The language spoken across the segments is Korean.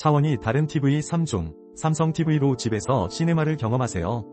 차원이 다른 TV 3종, 삼성 TV로 집에서 시네마를 경험하세요.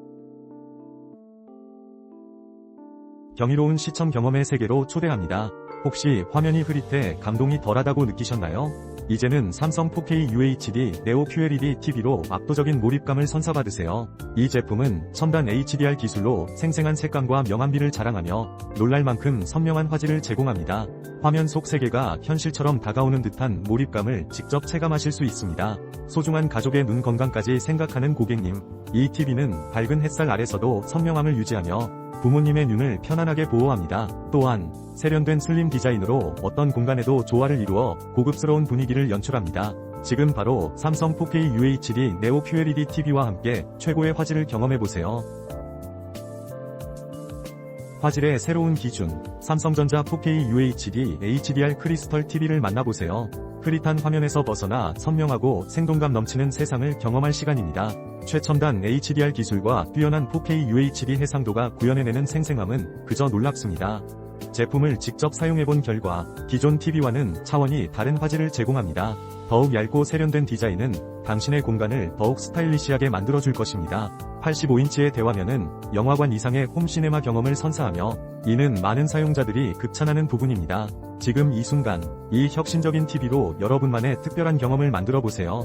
경이로운 시청 경험의 세계로 초대합니다. 혹시 화면이 흐릿해 감동이 덜하다고 느끼셨나요? 이제는 삼성 4K UHD 네오 QLED TV로 압도적인 몰입감을 선사받으세요. 이 제품은 첨단 HDR 기술로 생생한 색감과 명암비를 자랑하며 놀랄 만큼 선명한 화질을 제공합니다. 화면 속 세계가 현실처럼 다가오는 듯한 몰입감을 직접 체감하실 수 있습니다. 소중한 가족의 눈 건강까지 생각하는 고객님, 이 TV는 밝은 햇살 아래서도 선명함을 유지하며 부모님의 눈을 편안하게 보호합니다. 또한 세련된 슬림 디자인으로 어떤 공간에도 조화를 이루어 고급스러운 분위기를 연출합니다. 지금 바로 삼성 4K UHD 네오 QLED TV와 함께 최고의 화질을 경험해보세요. 화질의 새로운 기준, 삼성전자 4K UHD HDR 크리스털 TV를 만나보세요. 흐릿한 화면에서 벗어나 선명하고 생동감 넘치는 세상을 경험할 시간입니다. 최첨단 HDR 기술과 뛰어난 4K UHD 해상도가 구현해내는 생생함은 그저 놀랍습니다. 제품을 직접 사용해본 결과 기존 TV와는 차원이 다른 화질을 제공합니다. 더욱 얇고 세련된 디자인은 당신의 공간을 더욱 스타일리시하게 만들어줄 것입니다. 85인치의 대화면은 영화관 이상의 홈시네마 경험을 선사하며 이는 많은 사용자들이 극찬하는 부분입니다. 지금 이 순간 이 혁신적인 TV로 여러분만의 특별한 경험을 만들어 보세요.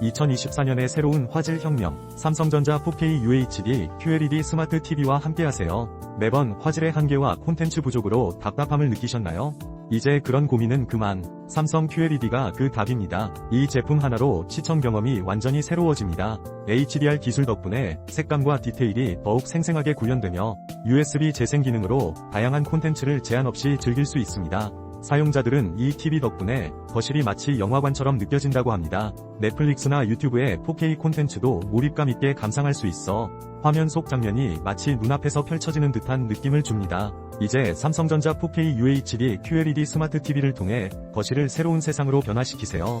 2024년의 새로운 화질 혁명, 삼성전자 4K UHD QLED 스마트 TV와 함께하세요. 매번 화질의 한계와 콘텐츠 부족으로 답답함을 느끼셨나요? 이제 그런 고민은 그만. 삼성 QLED가 그 답입니다. 이 제품 하나로 시청 경험이 완전히 새로워집니다. HDR 기술 덕분에 색감과 디테일이 더욱 생생하게 구현되며 USB 재생 기능으로 다양한 콘텐츠를 제한 없이 즐길 수 있습니다. 사용자들은 이 TV 덕분에 거실이 마치 영화관처럼 느껴진다고 합니다. 넷플릭스나 유튜브의 4K 콘텐츠도 몰입감 있게 감상할 수 있어 화면 속 장면이 마치 눈앞에서 펼쳐지는 듯한 느낌을 줍니다. 이제 삼성전자 4K UHD QLED 스마트 TV를 통해 거실을 새로운 세상으로 변화시키세요.